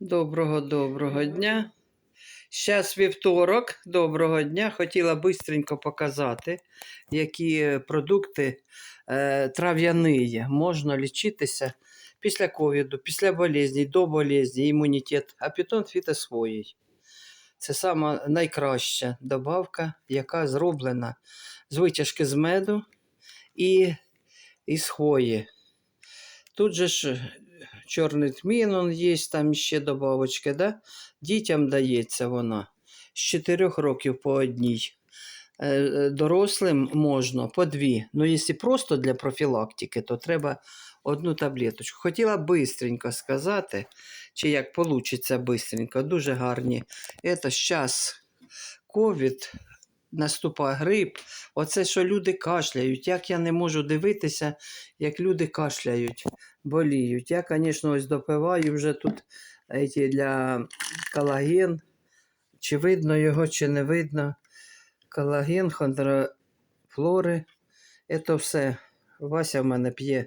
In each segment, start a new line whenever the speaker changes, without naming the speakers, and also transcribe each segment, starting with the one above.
Доброго доброго дня. Зараз вівторок. Доброго дня. Хотіла швидко показати, які продукти е, трав'яні можна лічитися після ковіду, після болезні, до болезні, імунітет. А питон фітосвоїй. Це сама найкраща добавка, яка зроблена з витяжки з меду і із хвої. Тут же ж чорний тмін он є, там ще добавочки, да? дітям дається вона з 4 років по одній. Е, е, Дорослим можна по дві. Ну, якщо просто для профілактики, то треба одну таблеточку. Хотіла бистренько сказати, чи як вийде бистренько, дуже гарні. Це зараз ковід, наступає грип. Оце, що люди кашляють. Як я не можу дивитися, як люди кашляють, боліють. Я, звісно, ось допиваю вже тут эти для колаген. Чи видно його, чи не видно. Колаген, хондрофлори. Це все. Вася в мене п'є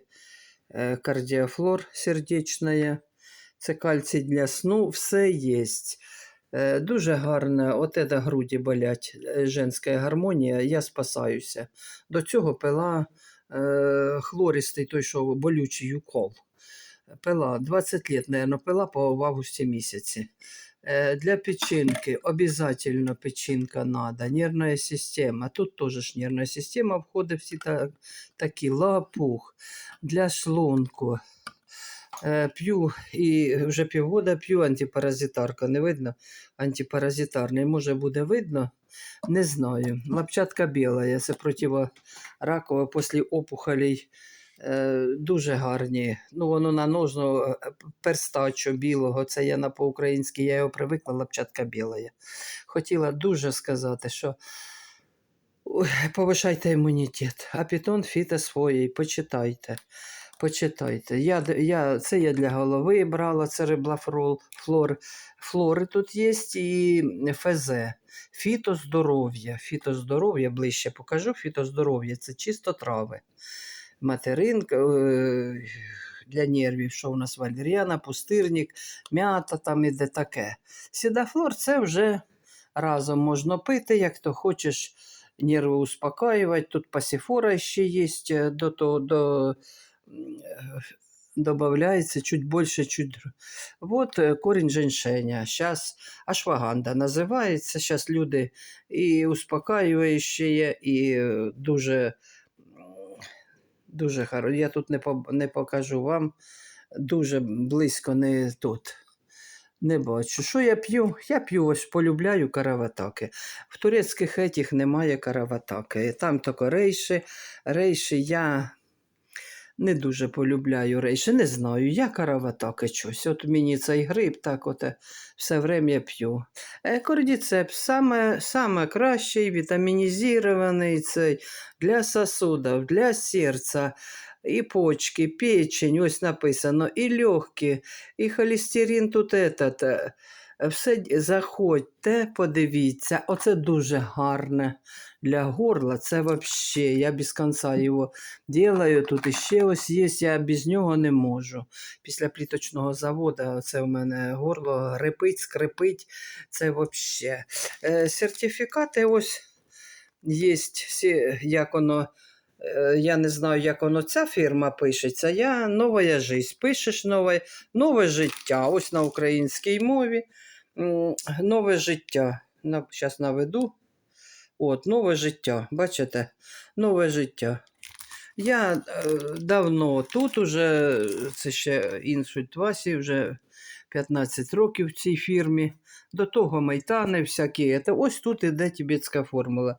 е, кардіофлор сердечная. Це кальцій для сну, все є. Е, Дуже гарно, от це груді болять, е, женська гармонія, я спасаюся. До цього пила хлористий, той, що болючий укол. Пила 20 лет, наверное, пила по в августі місяці. Е, Для печінки обязательно печінка надо, нервная система. Тут теж нервна система входить всі та, такі лапух для шлунку. Е, П'ю і вже півгода п'ю антипаразитарка. Не видно? Антипаразитарний. Може буде видно? Не знаю. Лапчатка біла, це противоракова після опухолей. Е, дуже гарні. Ну, воно на ножну е, перстачо білого. Це я на по-українськи, я його привикла, лапчатка біла. Хотіла дуже сказати, що повишайте імунітет. А питон фіта своєї, почитайте. Почитайте. Я, я, це я для голови брала, цереблафрол, флор. Флори тут є і ФЗ. Фітоздоров'я. Фітоздоров'я ближче покажу. Фітоздоров'я це чисто трави. Материнка е, для нервів, що у нас валеріана, пустирник, м'ята там іде таке. Сідафлор це вже разом можна пити, як то хочеш нерви успокаювати. Тут пасіфора ще є е, до того. До, Добавляется чуть больше, чуть... Вот е, корінь женьшеня. Сейчас ашваганда називається. Сейчас люди і успокаюючі, і дуже, дуже хорошо. Я тут не, по- не покажу вам. Дуже близько не тут. Не бачу. Що я п'ю? Я п'ю ось полюбляю караватаки. В турецьких етіх немає караватаки. Там тільки рейші. Рейші я не дуже полюбляю рейші. Не знаю, я караватаки чусь. От мені цей гриб так от все время п'ю. Кордіцеп саме, саме кращий, вітамінізований цей для сосудів, для серця. І почки, печень, ось написано, і легкі, і холестерин тут этот. е, Все заходьте, подивіться. Оце дуже гарне для горла. Це вообще, я без кінця його делаю. Тут іще ось є, я без нього не можу. Після пліточного заводу це у мене горло грипить, скрипить. Це вообще. Е, сертифікати ось є, як воно. Е, Я не знаю, як воно ця фірма пишеться. Я нова жизнь. Пишеш нове, нове життя. Ось на українській мові. Нове життя. Зараз наведу. От, нове життя. Бачите? Нове життя. Я е, давно тут уже, це ще інсульт Васі, вже 15 років в цій фірмі. До того майтани всякі. Ось тут іде тібетська формула.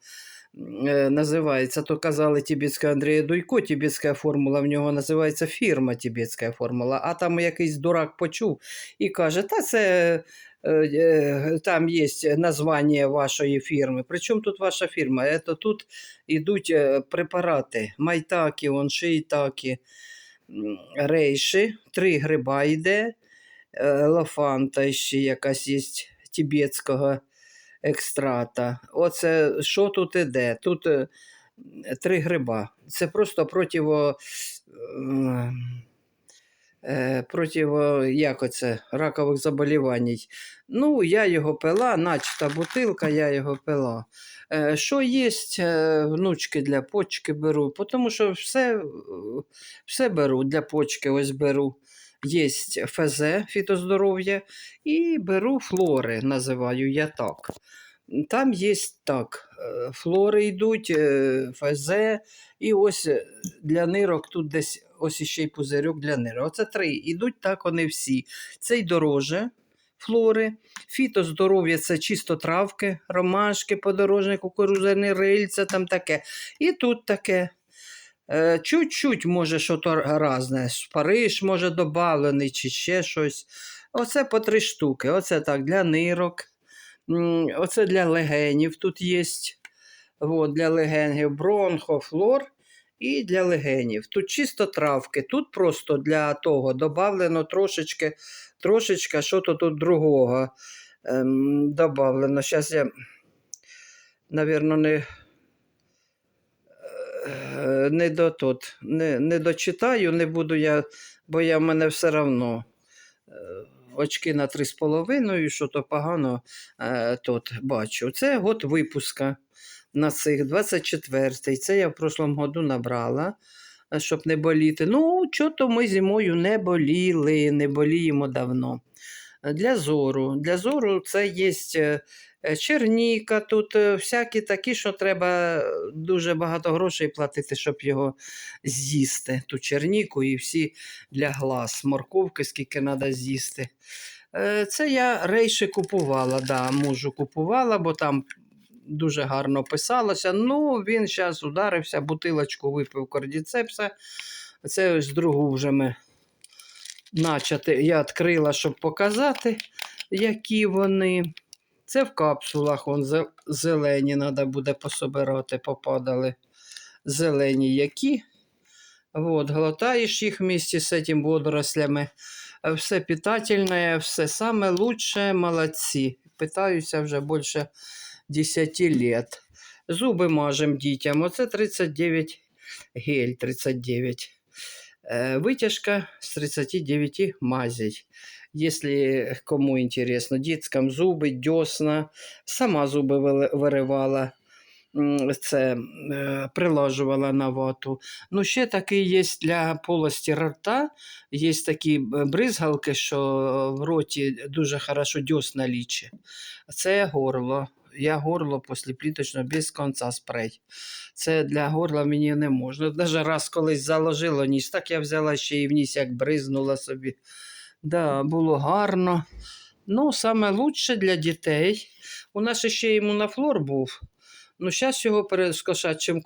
Е, називається, то казали тібетська Андрія Дуйко, тібетська формула, в нього називається фірма тібетська формула, а там якийсь дурак почув і каже, та це е, е, там є названня вашої фірми. Причому тут ваша фірма? Це тут йдуть препарати, майтаки, он, шиїтаки, м, рейші, три гриба йде, лафанта ще якась є тібетського екстрата. Оце що тут іде? Тут е, три гриба. Це просто противо. е, е, проти е, як оце, ракових заболівань. Ну, я його пила, начата бутилка, я його пила. Що є, внучки для почки беру, тому що все, все беру для почки, ось беру. Є ФЗ, фітоздоров'я, і беру флори, називаю я так. Там є так, е, флори йдуть, е, ФЗ, і ось е, для нирок тут десь ось іще й пузирьок для нирок. Оце три. Ідуть так вони всі. Цей дороже флори, фітоздоров'я це чисто травки, ромашки, подорожник, кукурузяні рильця, там таке. І тут таке. Е, Чуть-чуть, може, що то разне. Париж, може, добавлений, чи ще щось. Оце по три штуки. Оце так, для нирок. Оце для легенів тут є. От, для легенів бронхофлор і для легенів. Тут чисто травки. Тут просто для того добавлено трошечки, трошечка що то тут другого ем, добавлено. Зараз я, навірно, не. Е, Не до тут, не, не дочитаю, не буду я, бо я в мене все равно е, очки на 3,5, що то погано е, тут бачу. Це год випуска на цих 24-й. Це я в прошлому году набрала, щоб не боліти. Ну, чого-то ми зимою не боліли, не боліємо давно. Е, Для зору. Для зору це є е, е, черніка, тут е, всякі такі, що треба дуже багато грошей платити, щоб його з'їсти. Ту черніку і всі для глаз. Морковки, скільки треба з'їсти. Це я рейші купувала, да, мужу купувала, бо там дуже гарно писалося. Ну, він зараз ударився, бутилочку випив кордіцепса. Це ось другу вже ми начати. Я відкрила, щоб показати, які вони. Це в капсулах он, зелені треба буде пособирати, попадали. Зелені які. Вот, глотаєш їх вместе з цим водорослями. Все питательне, все саме лучше, молодці. Питаюся вже більше 10 лет. Зуби мажем дітям. Оце 39 гель 39. Е, Витяжка з 39 мазей. Если кому интересно, діткам зуби, дьосна, сама зуби виривала, це е, прилажувала на вату. Ну, ще такий є для полості рта, є такі е, бризгалки, що в роті дуже хорошо дьосна лічить. Це горло. Я горло після пліточного без кінця спрей. Це для горла мені не можна. Навіть раз колись заложило ніс, так я взяла ще і в ніс, як бризнула собі. Да, було гарно. Ну, саме лучше для дітей. У нас ще імунофлор був. Ну, зараз його перескошачим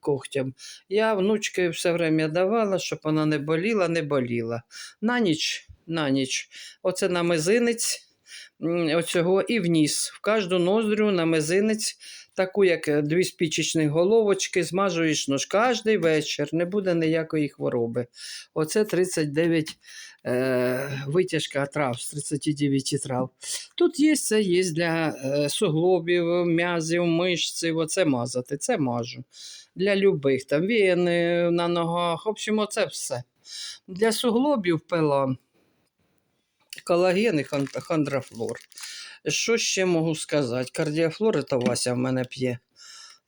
когтям. Я внучки все время давала, щоб вона не боліла, не боліла. На ніч, на ніч. Оце на мизинець оцього і вніс. В кожну ноздрю на мизинець, таку, як е, дві спічечні головочки, змажуєш нож кожний вечір, не буде ніякої хвороби. Оце 39 е, витяжка трав з 39 трав. Тут є це є для е, суглобів, м'язів, мишців, оце мазати, це мажу. Для любих там вени на ногах. В общем, оце все. Для суглобів пила колаген і хон- хондрофлор. Що ще можу сказати? Кардіофлор це Вася в мене п'є.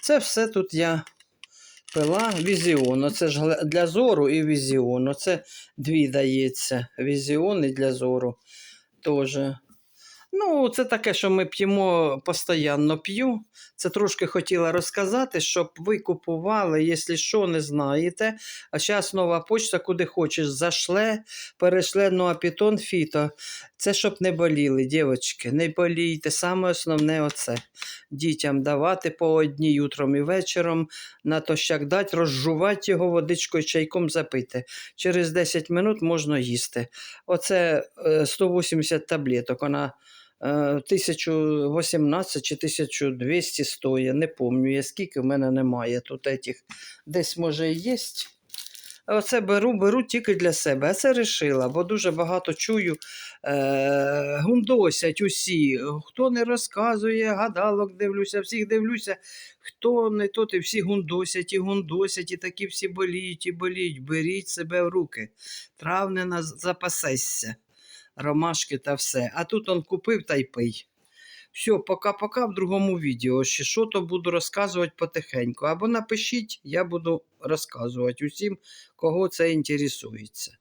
Це все тут я пила візіон. Оце ж для зору і візіон. Оце дві дається. Візіон і для зору теж. Ну, це таке, що ми п'ємо постійно п'ю. Це трошки хотіла розказати, щоб ви купували, якщо що, не знаєте. А зараз нова почта, куди хочеш, зашле, перешле ну, апітон фіто. Це щоб не боліли, дівчатки, не болійте. Саме основне оце. Дітям давати по одній утром і вечором, на то щак дати, розжувати його водичкою, чайком запити. Через 10 минут можна їсти. Оце е, 180 таблеток. Вона е, 1018 чи 1200 стоїть. Не пам'ятаю, скільки в мене немає тут етих. Десь може і є. Оце беру, беру тільки для себе. А це рішила, бо дуже багато чую, е, гундосять усі. Хто не розказує, гадалок дивлюся, всіх дивлюся, хто не то, і всі гундосять і гундосять, і такі всі боліють і боліють. Беріть себе в руки. Травнена запасешся. Ромашки та все. А тут он купив та й пий. Все, пока-пока в другому відео. Ще що то буду розказувати потихеньку. Або напишіть, я буду розказувати усім, кого це інтересується.